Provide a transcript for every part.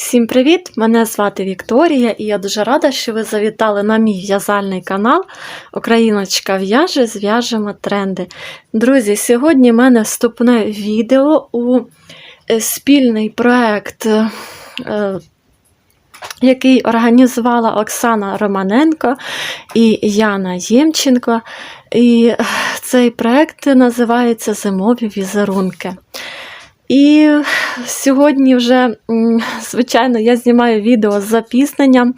Всім привіт! Мене звати Вікторія, і я дуже рада, що ви завітали на мій в'язальний канал Україночка в'яже, зв'яжемо тренди. Друзі, сьогодні в мене вступне відео у е, спільний проект, е, який організувала Оксана Романенко і Яна Ємченко. І е, цей проект називається Зимові візерунки. І сьогодні вже, звичайно, я знімаю відео з запізненням.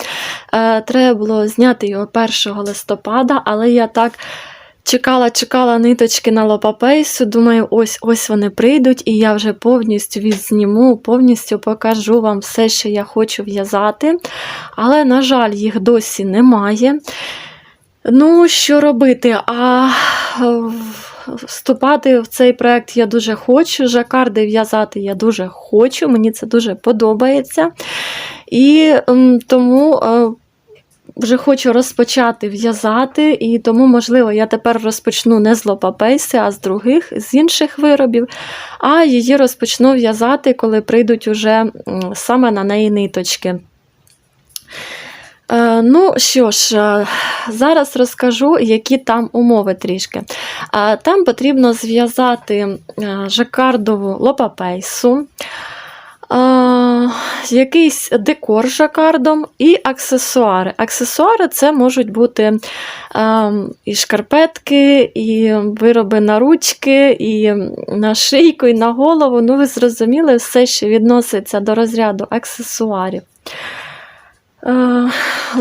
Е, Треба було зняти його 1 листопада, але я так чекала, чекала ниточки на лопапейсу. Думаю, ось ось вони прийдуть, і я вже повністю відзніму, повністю покажу вам все, що я хочу в'язати. Але, на жаль, їх досі немає. Ну, що робити? А вступати в цей проект я дуже хочу. Жакарди в'язати я дуже хочу, мені це дуже подобається. І тому е, вже хочу розпочати в'язати, і тому, можливо, я тепер розпочну не з лопапейси, а з других, з інших виробів. А її розпочну в'язати, коли прийдуть уже саме на неї ниточки. Е, Ну що ж, е, зараз розкажу, які там умови трішки. Е, Там потрібно зв'язати жакардову лопапейсу, якийсь декор з жакардом і аксесуари. Аксесуари це можуть бути і шкарпетки, і вироби на ручки, і на шийку, і на голову. Ну, ви зрозуміли, все, що відноситься до розряду аксесуарів. Е,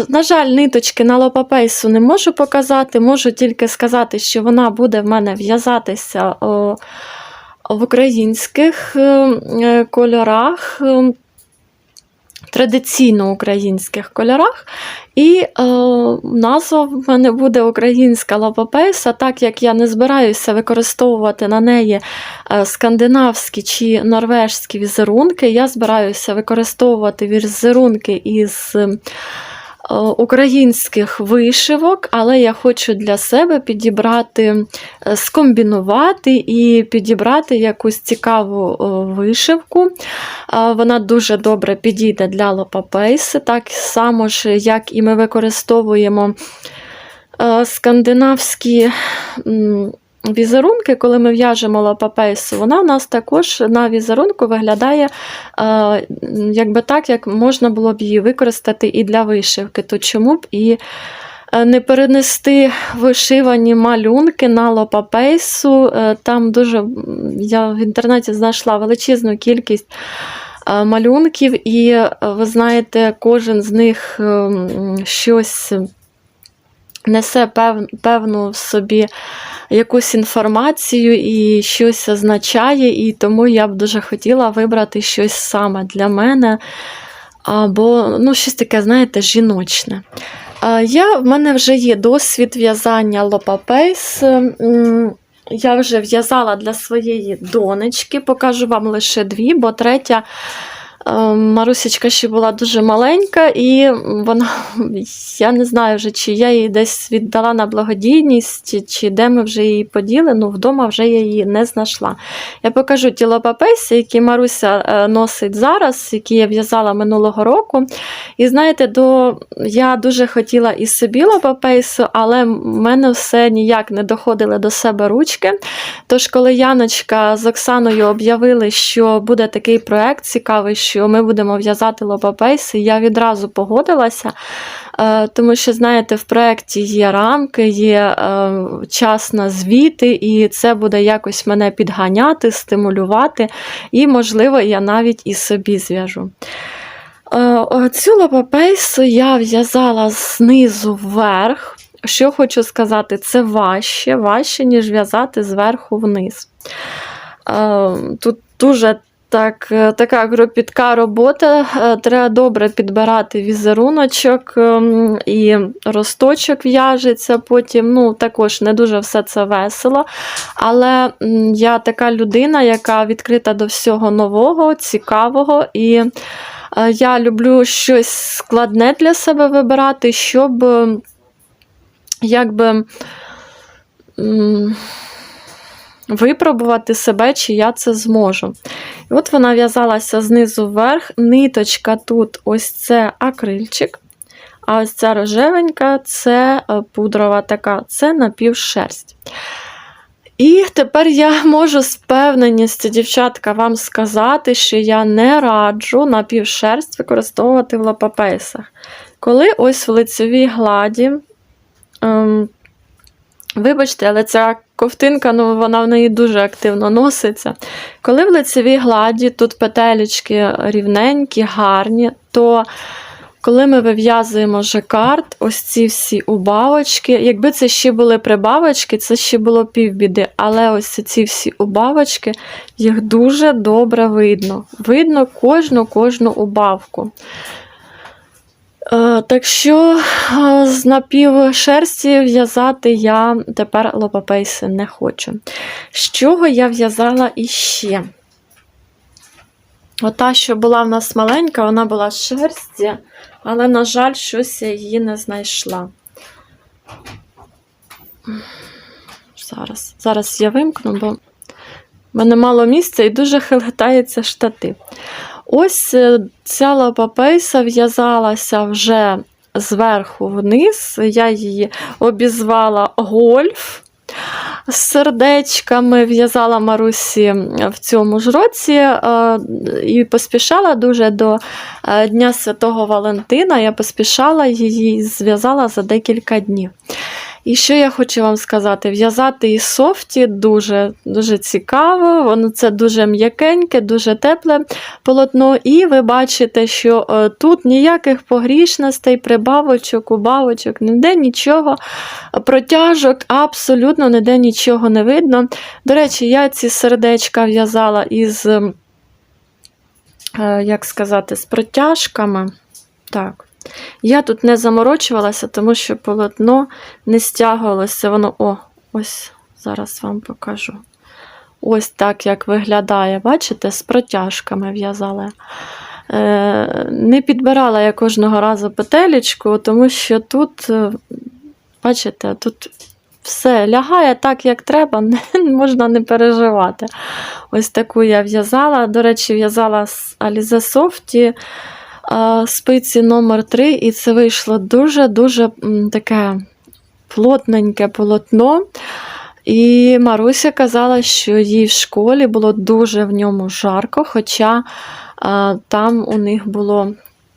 На жаль, ниточки на лопапейсу не можу показати, можу тільки сказати, що вона буде в мене в'язатися в українських е, е, кольорах, е, традиційно українських кольорах. І е, назва в мене буде українська лопапейса, так як я не збираюся використовувати на неї е, скандинавські чи норвежські візерунки, я збираюся використовувати візерунки із українських вишивок, але я хочу для себе підібрати, е, скомбінувати і підібрати якусь цікаву е, вишивку. Е, Вона дуже добре підійде для лопапейси, так само ж, як і ми використовуємо е, скандинавські. Візерунки, коли ми в'яжемо лопапейсу, вона у нас також на візерунку виглядає е, якби так, як можна було б її використати і для вишивки. То чому б і е, не перенести вишивані малюнки на лопапейсу. Е, Там дуже я в інтернеті знайшла величезну кількість. е, Малюнків, і ви знаєте, кожен з них е, щось несе пев, певну в собі якусь інформацію і щось означає, і тому я б дуже хотіла вибрати щось саме для мене, або ну, щось таке, знаєте, жіночне. Я, В мене вже є досвід в'язання лопапейс. Я вже в'язала для своєї донечки, покажу вам лише дві, бо третя. Е, Марусечка ще була дуже маленька, і вона, я не знаю вже, чи я її десь віддала на благодійність, чи де ми вже її поділи. Ну, вдома вже я її не знайшла. Я покажу ті лопапейси, які Маруся е, носить зараз, які я в'язала минулого року. І знаєте, до... я дуже хотіла і собі лопапейсу, але в мене все ніяк не доходили до себе ручки. Тож, коли Яночка з Оксаною об'явили, що буде такий проект цікавий, що ми будемо в'язати лопапейси, я відразу погодилася. Е, Тому що, знаєте, в проєкті є рамки, є е, час на звіти, і це буде якось мене підганяти, стимулювати, і, можливо, я навіть і собі зв'яжу. Е, Цю лопапейсу я в'язала знизу вверх. Що хочу сказати, це важче, важче, ніж в'язати зверху вниз. Тут дуже так, е, така кропітка робота. Е, Треба добре підбирати візеруночок ем, і росточок в'яжеться потім. Ну, також не дуже все це весело. Але я така людина, яка відкрита до всього нового, цікавого. І е, я люблю щось складне для себе вибирати, щоб якби. Випробувати себе, чи я це зможу. І от вона в'язалася знизу вверх, ниточка тут ось це акрильчик. А ось ця рожевенька це е, пудрова така, це напівшерсть. І тепер я можу з певненістю, дівчатка, вам сказати, що я не раджу напівшерсть використовувати в лапапейсах. Коли ось в лицевій гладі, ем, вибачте, але ця ковтинка, ну, вона в неї дуже активно носиться. Коли в лицевій гладі тут петелечки рівненькі, гарні, то коли ми вив'язуємо жакард, ось ці всі убавочки, якби це ще були прибавочки, це ще було півбіди. Але ось ці всі убавочки, їх дуже добре видно. Видно кожну кожну убавку. Е, Так що е, з напівшерсті в'язати я тепер лопапейси не хочу. З чого я в'язала іще? Ота, що була в нас маленька, вона була з шерсті, але, на жаль, щось я її не знайшла. Зараз зараз я вимкну, бо в мене мало місця і дуже хилитається штатив. Ось е, ця лапапейса в'язалася вже зверху вниз. Я її обізвала гольф з сердечками в'язала Марусі в цьому ж році е, і поспішала дуже до е, Дня Святого Валентина. Я поспішала її зв'язала за декілька днів. І що я хочу вам сказати: в'язати із софті дуже дуже цікаво, воно це дуже м'якеньке, дуже тепле полотно. І ви бачите, що е, тут ніяких погрішностей, прибавочок, убавочок, ніде нічого, протяжок, абсолютно ніде нічого не видно. До речі, я ці сердечка в'язала із, е, як сказати, з протяжками. Так. Я тут не заморочувалася, тому що полотно не стягувалося. Воно, о, ось зараз вам покажу. Ось так, як виглядає, бачите, з протяжками в'язала. Е, Не підбирала я кожного разу петелечку, тому що тут, е, бачите, тут все лягає так, як треба, можна не переживати. Ось таку я в'язала. До речі, в'язала з Alize Softy спиці номер 3 і це вийшло дуже-дуже таке плотненьке полотно. І Маруся казала, що їй в школі було дуже в ньому жарко, хоча а, там у них було.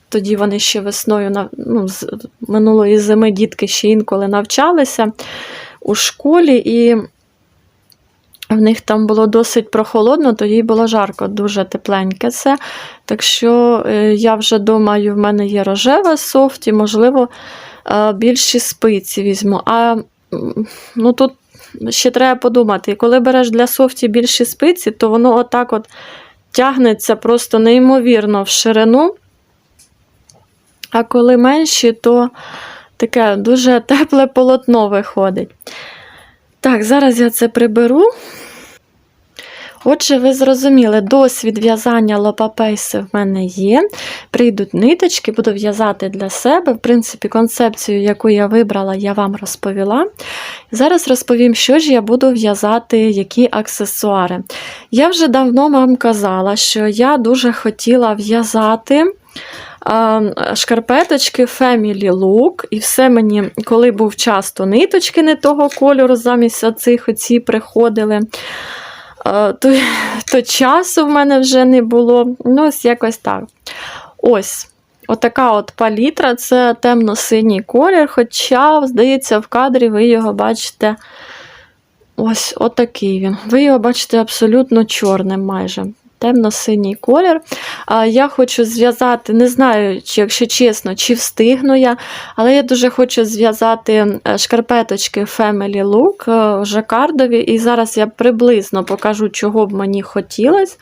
Тоді вони ще весною ну, з минулої зими дітки ще інколи навчалися у школі, і в них там було досить прохолодно, то їй було жарко, дуже тепленьке це. Так що е, я вже думаю, в мене є рожева софт і, можливо, е, більші спиці візьму. А ну, тут ще треба подумати, коли береш для софті більші спиці, то воно отак от тягнеться просто неймовірно в ширину. А коли менші, то таке дуже тепле полотно виходить. Так, зараз я це приберу. Отже, ви зрозуміли, досвід в'язання лопапейси в мене є. Прийдуть ниточки, буду в'язати для себе. В принципі, концепцію, яку я вибрала, я вам розповіла. Зараз розповім, що ж я буду в'язати, які аксесуари. Я вже давно вам казала, що я дуже хотіла в'язати. Шкарпеточки Family Look, і все мені, коли був час, то ниточки не того кольору, замість цих оці приходили то, то часу в мене вже не було. Ну, ось якось так. Ось. Отака от палітра це темно-синій колір, хоча, здається, в кадрі ви його бачите ось отакий він. Ви його бачите абсолютно чорним майже темно-синій колір. Я хочу зв'язати, не знаю, чи, якщо чесно, чи встигну я, але я дуже хочу зв'язати шкарпеточки Family Look е, жакардові, і зараз я приблизно покажу, чого б мені хотілося.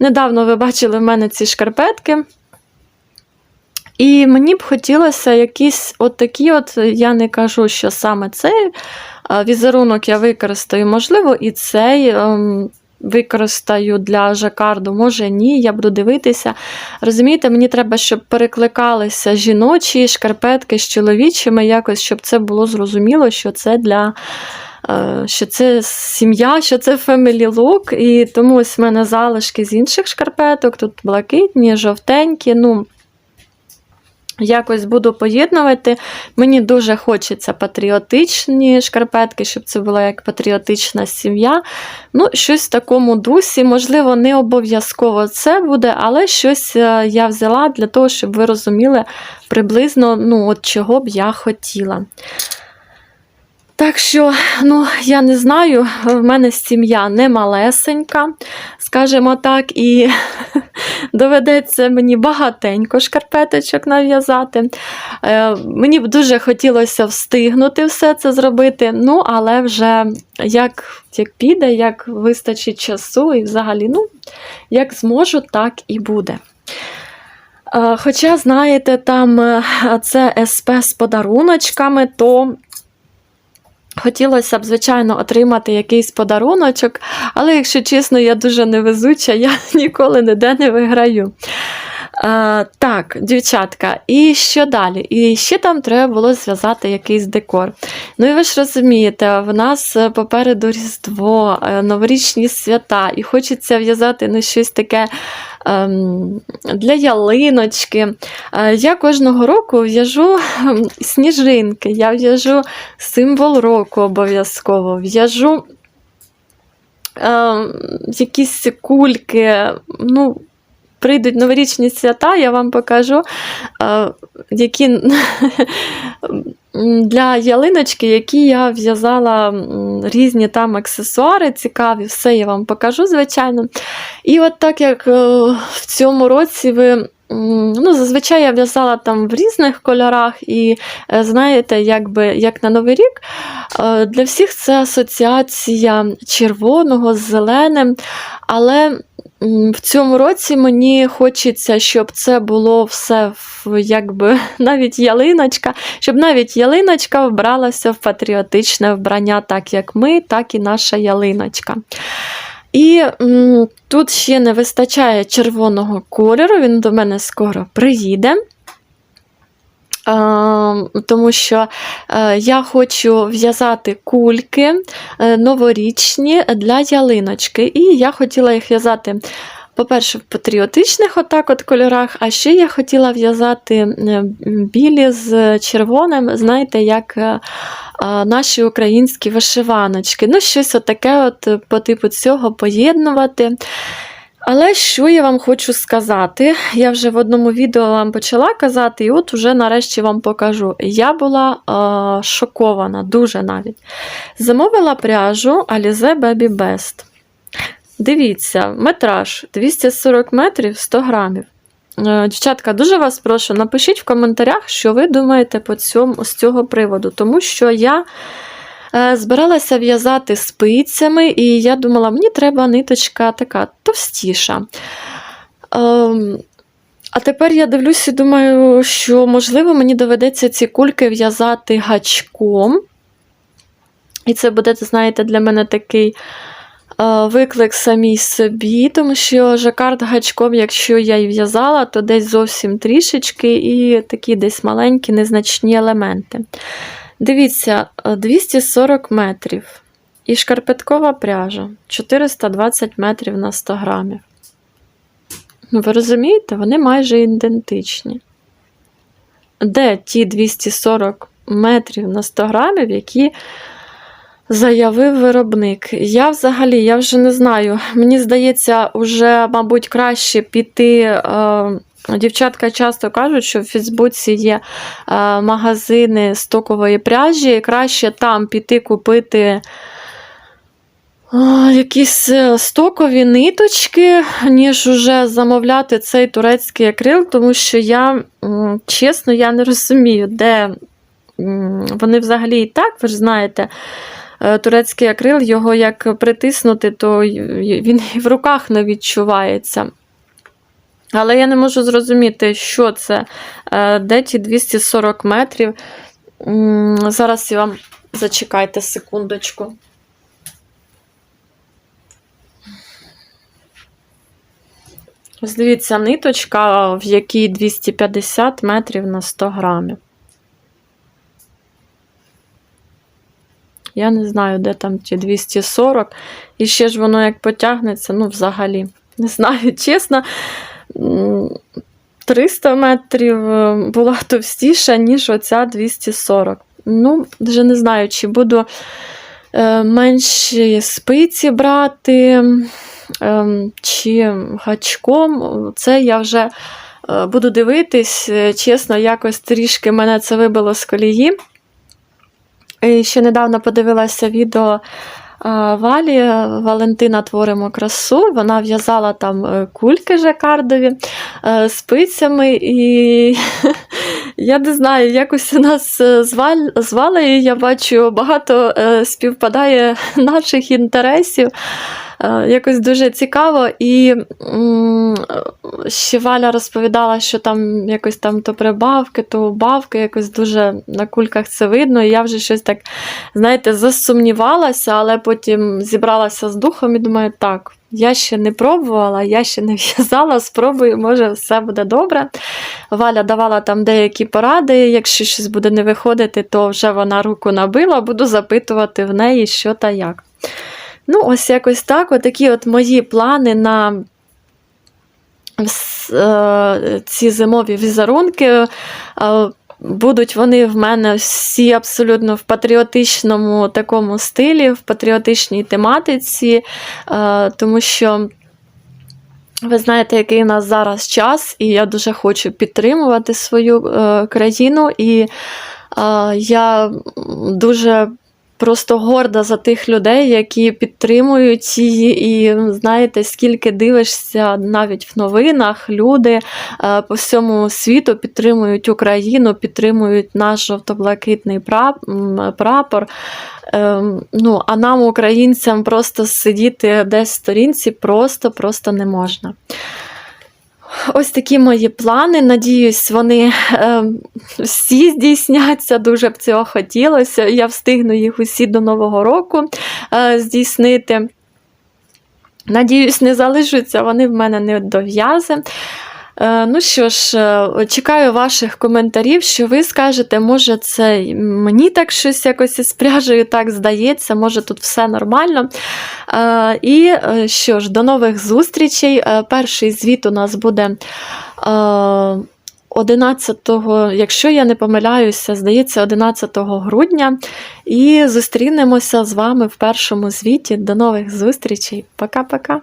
Недавно ви бачили в мене ці шкарпетки. І мені б хотілося якісь от такі, от, я не кажу, що саме цей візерунок я використаю, можливо, і цей ем, використаю для жакарду, може ні, я буду дивитися. Розумієте, мені треба, щоб перекликалися жіночі шкарпетки з чоловічими, якось, щоб це було зрозуміло, що це для е, що це сім'я, що це family look, і тому ось в мене залишки з інших шкарпеток, тут блакитні, жовтенькі. ну, Якось буду поєднувати. Мені дуже хочеться патріотичні шкарпетки, щоб це була як патріотична сім'я. Ну, щось в такому дусі, можливо, не обов'язково це буде, але щось е, я взяла для того, щоб ви розуміли приблизно, ну, от чого б я хотіла. Так що, ну, я не знаю, в мене сім'я не малесенька, скажімо так, і доведеться мені багатенько шкарпеточок нав'язати. Е, мені б дуже хотілося встигнути все це зробити, ну, але вже як, як піде, як вистачить часу, і взагалі, ну, як зможу, так і буде. Е, Хоча, знаєте, там е, це СП з подаруночками, то Хотілося б, звичайно, отримати якийсь подаруночок, але, якщо чесно, я дуже невезуча, я ніколи ніде не виграю. А, так, дівчатка, і що далі? І ще там треба було зв'язати якийсь декор. Ну і ви ж розумієте, в нас е, попереду Різдво, е, новорічні свята, і хочеться в'язати ну, щось таке ем, для ялиночки. Е, Я кожного року в'яжу ем, сніжинки, я в'яжу символ року обов'язково, в'яжу ем, якісь кульки. ну, Прийдуть новорічні свята, я вам покажу, е, які для ялиночки, які я в'язала різні там аксесуари цікаві, все я вам покажу, звичайно. І от так як е, в цьому році ви. Ну, зазвичай я в'язала там в різних кольорах, і е, знаєте, якби як на Новий рік, для всіх це асоціація червоного з зеленим. Але в цьому році мені хочеться, щоб це було все якби навіть ялиночка, щоб навіть ялиночка вбралася в патріотичне вбрання, так як ми, так і наша ялиночка. І м, тут ще не вистачає червоного кольору, він до мене скоро приїде. Е, Тому що е, я хочу в'язати кульки е, новорічні для ялиночки. І я хотіла їх в'язати, по-перше, в патріотичних отак от кольорах, а ще я хотіла в'язати е, білі з червоним, знаєте, як наші українські вишиваночки. Ну, щось отаке от по типу цього поєднувати. Але що я вам хочу сказати, я вже в одному відео вам почала казати, і от уже нарешті вам покажу. Я була е, шокована, дуже навіть. Замовила пряжу Alize Baby Best. Дивіться, метраж 240 метрів 100 грамів. Е, Дівчатка, дуже вас прошу, напишіть в коментарях, що ви думаєте по цьому, з цього приводу, тому що я збиралася в'язати спицями, і я думала, мені треба ниточка така товстіша. Ем, А тепер я дивлюся і думаю, що, можливо, мені доведеться ці кульки в'язати гачком. І це буде, знаєте, для мене такий е, виклик самій собі, тому що жакард гачком, якщо я і в'язала, то десь зовсім трішечки і такі десь маленькі незначні елементи. Дивіться, е, 240 метрів. І шкарпеткова пряжа 420 метрів на 100 грамів. Ну, ви розумієте, вони майже ідентичні. Де ті 240 метрів на 100 грамів, які заявив виробник? Я взагалі, я вже не знаю. Мені здається, вже, мабуть, краще піти. Е, Дівчатка часто кажуть, що в Фейсбуці є е, магазини стокової пряжі, і краще там піти купити якісь е, стокові ниточки, ніж уже замовляти цей турецький акрил, тому що я, чесно, я не розумію, де вони взагалі і так, ви ж знаєте, е, турецький акрил, його як притиснути, то він і в руках не відчувається. Але я не можу зрозуміти, що це, е, де ті 240 метрів. Зараз я вам зачекайте секундочку. Ось дивіться, ниточка, в якій 250 метрів на 100 грамів. Я не знаю, де там ті 240. І ще ж воно як потягнеться, ну, взагалі. Не знаю, чесно. М, 300 метрів е, була товстіша, ніж оця 240. Ну, вже не знаю, чи буду е, менші спиці брати, е, чи гачком. Це я вже е, буду дивитись. Чесно, якось трішки мене це вибило з колії. І ще недавно подивилася відео Валі Валентина Творимо красу. Вона в'язала там е, кульки жакардові е, спицями, і я не знаю, якось нас е, з Валь- я бачу, багато е, співпадає наших інтересів. Е, Якось дуже цікаво. І ще Валя розповідала, що там якось там то прибавки, то убавки, якось дуже на кульках це видно. І я вже щось так, знаєте, засумнівалася, але потім зібралася з духом і думаю, так, я ще не пробувала, я ще не в'язала, спробую, може, все буде добре. Валя давала там деякі поради. Якщо щось буде не виходити, то вже вона руку набила, буду запитувати в неї, що та як. Ну, ось якось так. Отакі от мої плани на е, ці зимові візерунки. Будуть вони в мене всі абсолютно в патріотичному такому стилі, в патріотичній тематиці, е, тому що ви знаєте, який у нас зараз час, і я дуже хочу підтримувати свою е, країну. І е, я дуже просто горда за тих людей, які підтримують її. І знаєте, скільки дивишся навіть в новинах, люди е, по всьому світу підтримують Україну, підтримують наш жовто-блакитний прапор. Ем, ну, а нам, українцям, просто сидіти десь в сторінці просто-просто не можна. Ось такі мої плани. Надіюсь, вони е, всі здійсняться. Дуже б цього хотілося. Я встигну їх усі до Нового року е, здійснити. Надіюсь, не залишаться вони в мене недов'язи. Е, Ну що ж, е, чекаю ваших коментарів, що ви скажете, може, це мені так щось якось із пряжею так здається, може тут все нормально. Е, І е, що ж, до нових зустрічей. Е, Перший звіт у нас буде. е, 11, якщо я не помиляюся, здається, 11 грудня. І зустрінемося з вами в першому звіті. До нових зустрічей. Пока-пока.